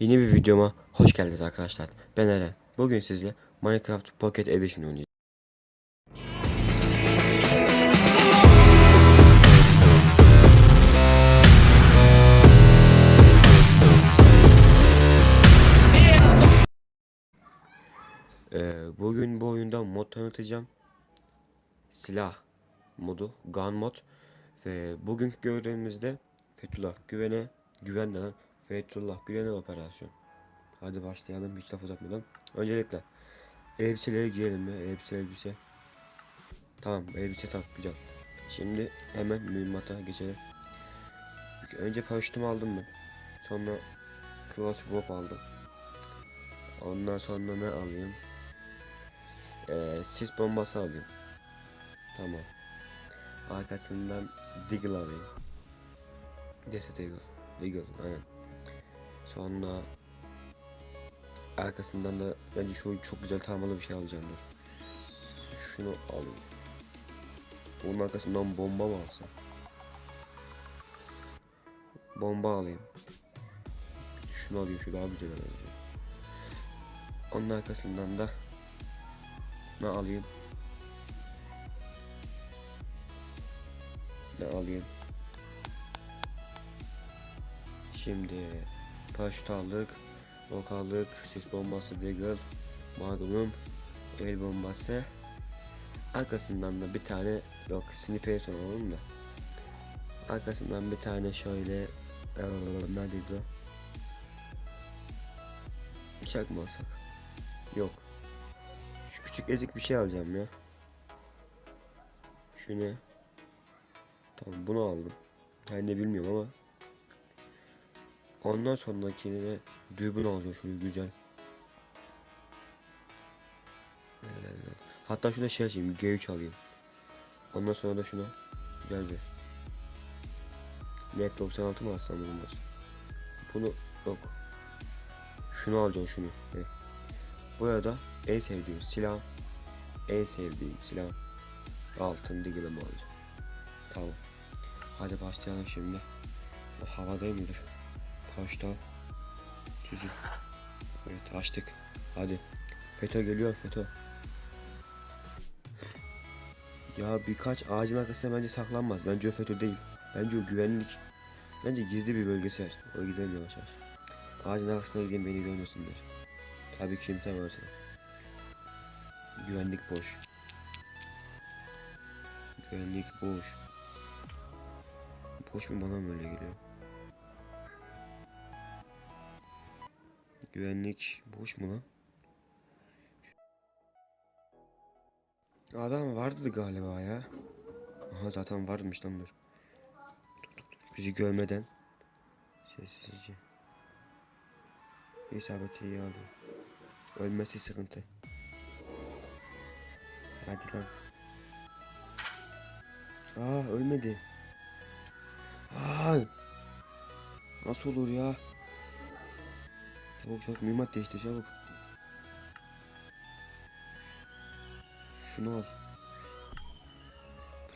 Yeni bir videoma hoş geldiniz arkadaşlar. Ben Eren. Bugün sizle Minecraft Pocket Edition oynayacağım. Ee, bugün bu oyunda mod tanıtacağım. Silah modu, gun mod ve bugünkü görevimizde Fethullah Güven'e güvenle Fethullah Güven'e operasyon. Hadi başlayalım hiç laf uzatmadan. Öncelikle elbiseleri giyelim mi? Elbise elbise. Tamam elbise tak güzel. Şimdi hemen mühimmata geçelim. Önce paraşütümü aldım ben. Sonra crossbow aldım. Ondan sonra ne alayım? Ee, sis bombası alayım. Tamam. Arkasından Deagle alayım. Desert Eagle. Eagle aynen. Sonra arkasından da bence şu çok güzel taramalı bir şey alacağım dur. Şunu alayım. Bunun arkasından bomba mı alsam? Bomba alayım. Şunu alayım şu daha güzel olacak. Onun arkasından da ne alayım? Ne alayım? Şimdi paraşüt aldık, ok aldık, sis bombası, deagle, magnum, el bombası. Arkasından da bir tane yok sniper son alalım da. Arkasından bir tane şöyle eee, neredeydi o? Bıçak mı alsak? Yok. Şu küçük ezik bir şey alacağım ya. Şu ne? Tamam bunu aldım. Ben de bilmiyorum ama. Ondan sonrakine dürbün alacağım şöyle güzel. Hatta şuna şey açayım G3 alayım. Ondan sonra da şuna güzel bir. Net 96 mı alsam olmaz. Bunu yok. Şunu alacağım şunu. Evet. Buraya da en sevdiğim silah. En sevdiğim silah. Altın digilimi alacağım. Tamam. Hadi başlayalım şimdi. O havadayım mıdır? Al. Süzül. Evet açtık. Hadi. FETÖ geliyor FETÖ. Ya birkaç ağacın arkasına bence saklanmaz. Bence o FETÖ değil. Bence o güvenlik. Bence gizli bir bölgesel. O gidelim yavaş yavaş. Ağacın arkasına gideyim beni görmesinler. Tabii kimse varsa. Güvenlik boş. Güvenlik boş. Boş mu bana mı öyle geliyor? Güvenlik boş mu lan? Adam vardı galiba ya. Aha zaten varmış lan dur. Dur. Bizi görmeden sessizce. İsabeti iyi alıyor. Ölmesi sıkıntı. Hadi lan. Aa ölmedi. Aa! Nasıl olur ya? Çabuk çabuk mühimmat değiştir çabuk. Şunu al.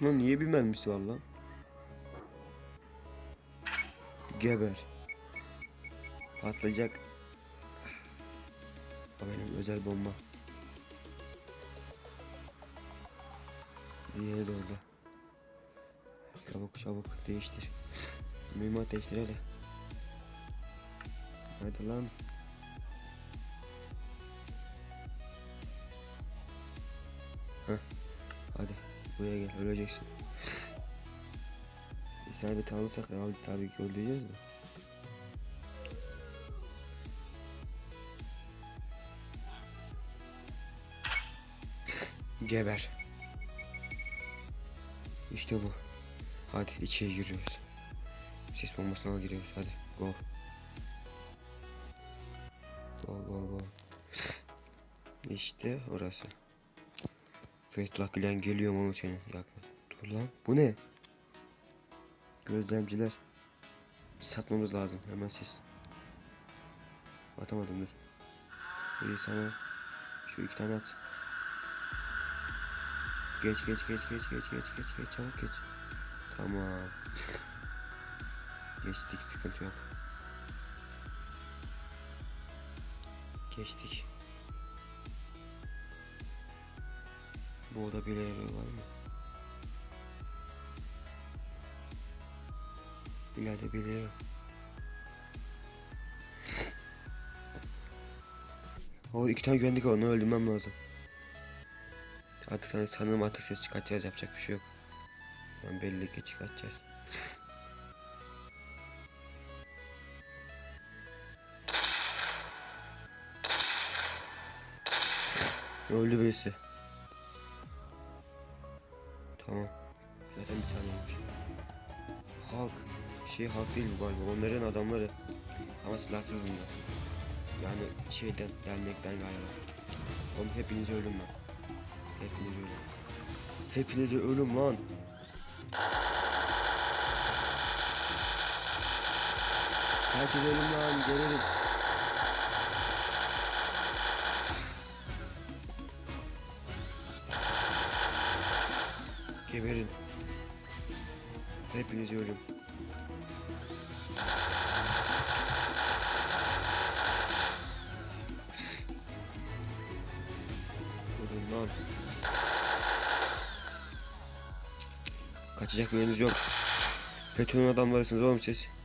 Buna niye bir mermisi var lan? Geber. Patlayacak. O benim özel bomba. Diğeri de orada. Çabuk çabuk değiştir. Mühimmat değiştir hadi. Hadi lan. Hadi buraya gel öleceksin. İsabet alırsak ya tabii ki öldüreceğiz de. Geber. İşte bu. Hadi içeri giriyoruz. Ses bombasına giriyoruz hadi go. Go go go. İşte orası. Fethullah Gülen geliyor mu senin yakma. Dur lan bu ne? Gözlemciler. Satmamız lazım hemen siz. Atamadım dur. İyi sana şu iki tane at. Geç geç geç geç geç geç geç geç çabuk geç. Tamam. Geçtik sıkıntı yok. Geçtik. Bu bir yeri var mı? İleride yeri. O iki tane güvenlik var. Onu öldürmem lazım. Artık hani sanırım artık ses çıkartacağız. Yapacak bir şey yok. Ben belli ki çıkartacağız. Öldü birisi. Tamam. Zaten bir tane olmuş. Halk. Şey halk değil bu galiba. Onların adamları. Ama silahsız bunlar. Yani şeyden dernekten galiba. Oğlum hepinizi ölüm lan. Hepinizi ölüm. Hepinizi ölüm lan. Herkes ölüm lan. Gelelim. Geberin. Hepinizi ölüm. Ölüm lan. Kaçacak yeriniz yok. FETÖ'nün adamlarısınız oğlum siz.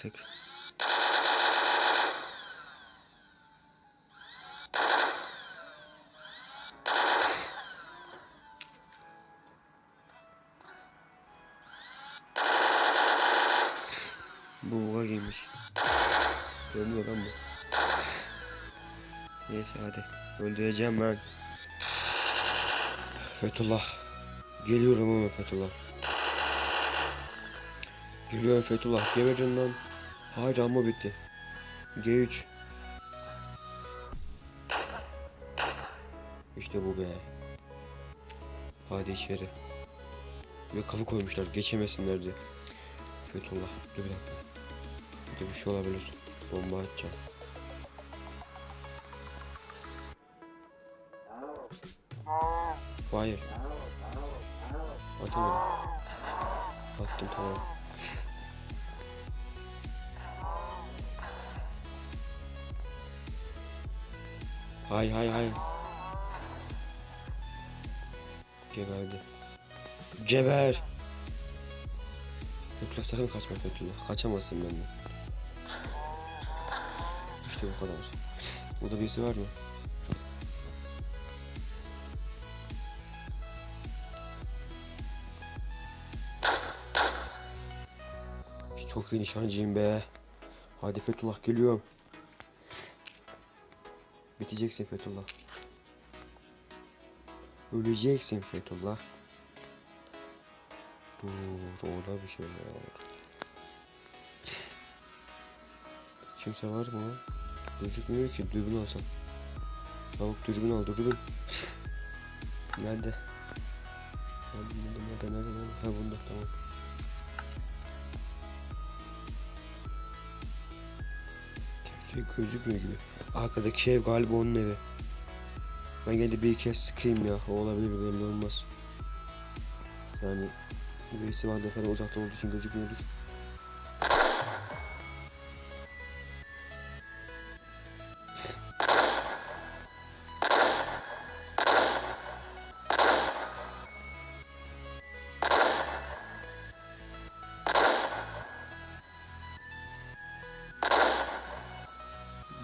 Artık. Bu buga giymiş. Görmüyor lan bu. Neyse hadi. Öldüreceğim lan. Fethullah. Geliyorum ama Fethullah. Geliyorum Fethullah. Geberin lan. Hayır amma bitti. G3. İşte bu be. Hadi içeri. Ve kapı koymuşlar geçemesinler diye. Fethullah. Dur bir dakika. Burada bir şey olabilir. Bomba atacağım. Hayır. Atamadım. Attım tamam. Hay hay hay. Geberdi. Geber. Fethullah sakın kaçma Fethullah. Kaçamazsın benden. İşte bu kadar. Burada birisi var mı? Çok iyi nişancıyım be. Hadi Fethullah geliyorum. Biteceksin Fethullah. Öleceksin Fethullah. Dur orada bir şey var. Kimse var mı? Gözükmüyor ki dürbün alsam. Çabuk dürbün al dürbün. Nerede nerede nerede nerede? Ha bunda tamam. Kimse gözükmüyor gibi. Arkadaki ev galiba onun evi. Ben gene de bir kez sıkayım ya. O olabilir belli olmaz. Yani birisi vardı falan uzakta olduğu için gözükmüyordur.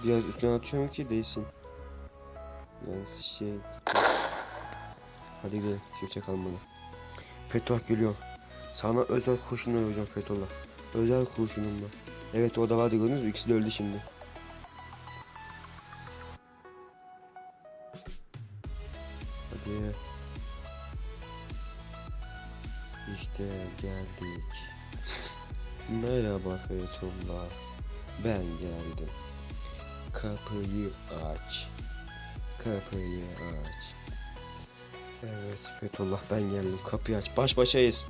Biraz üstüne atıyorum ki değilsin. Yani şey... Hadi gidelim. Kimse kalmadı. Fethullah geliyor. Sana özel kurşunla vuracağım Fethullah. Özel kurşunumla. Evet o da vardı gördünüz mü? İkisi de öldü şimdi. Hadi. İşte geldik. Merhaba Fethullah. Ben geldim. Kapıyı aç. Kapıyı aç. Evet Fethullah ben geldim. Kapıyı aç. Baş başayız.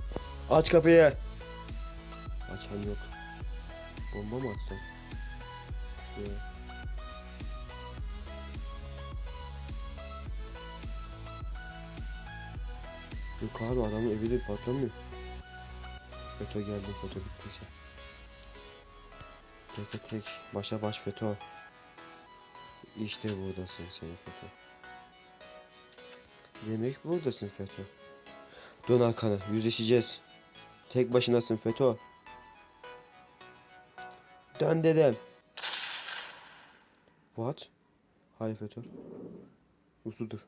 Aç kapıyı. Açan yok. Bomba mı atsam? Şuraya. Yok abi adamın evi de patlamıyor. FETÖ geldi FETÖ bittiyse. Tek tek başa baş FETÖ. İşte buradasın sen FETÖ. Demek buradasın FETÖ. Dön arkana yüzleşeceğiz. Tek başınasın FETÖ. Dön dedem. What? Hayır FETÖ. Usludur.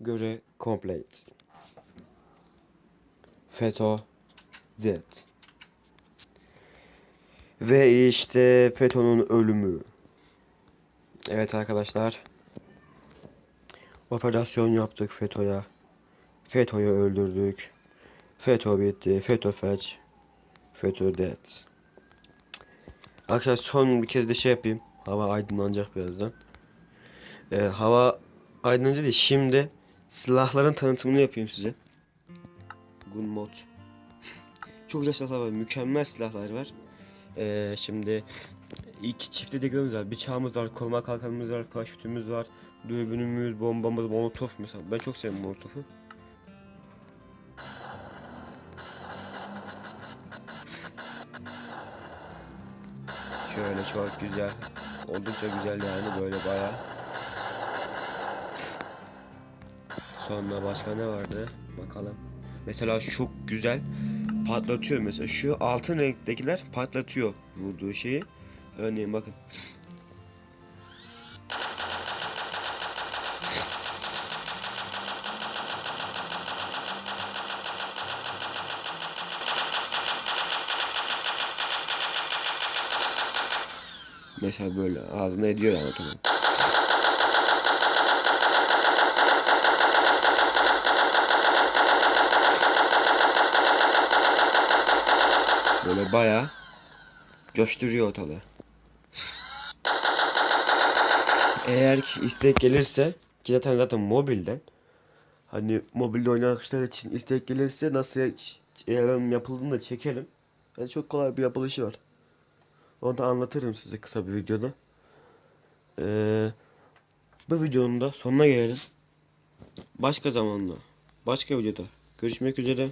Göre complete. FETÖ dead. Ve işte FETÖ'nün ölümü. Evet arkadaşlar. Operasyon yaptık FETÖ'ye. FETÖ'yü öldürdük. FETÖ bitti. FETÖ feç. FETÖ dead. Arkadaşlar son bir kez de şey yapayım. Hava aydınlanacak birazdan. Ee, hava aydınlanınca değil. Şimdi silahların tanıtımını yapayım size. Gun mod. Çok güzel silahlar var. Mükemmel silahlar var. Ee, şimdi iki çifte de görüyoruz var. Bıçağımız var, koruma kalkanımız var, paraşütümüz var, dürbünümüz, bombamız, molotof mesela. Ben çok seviyorum molotofu. Şöyle çok güzel. Oldukça güzel yani böyle bayağı. Sonra başka ne vardı? Bakalım. Mesela çok güzel patlatıyor mesela. Şu altın renktekiler patlatıyor vurduğu şeyi. Örneğin bakın. Mesela böyle ağzına ediyor yani otomatik. Böyle bayağı coşturuyor ortalığı. Eğer ki istek gelirse ki zaten zaten mobilden hani mobilde oynayan arkadaşlar için istek gelirse nasıl eğer yapıldığını da çekelim. Yani çok kolay bir yapılışı var. Onu da anlatırım size kısa bir videoda. Ee, bu videonun da sonuna gelelim. Başka zamanda, başka videoda görüşmek üzere.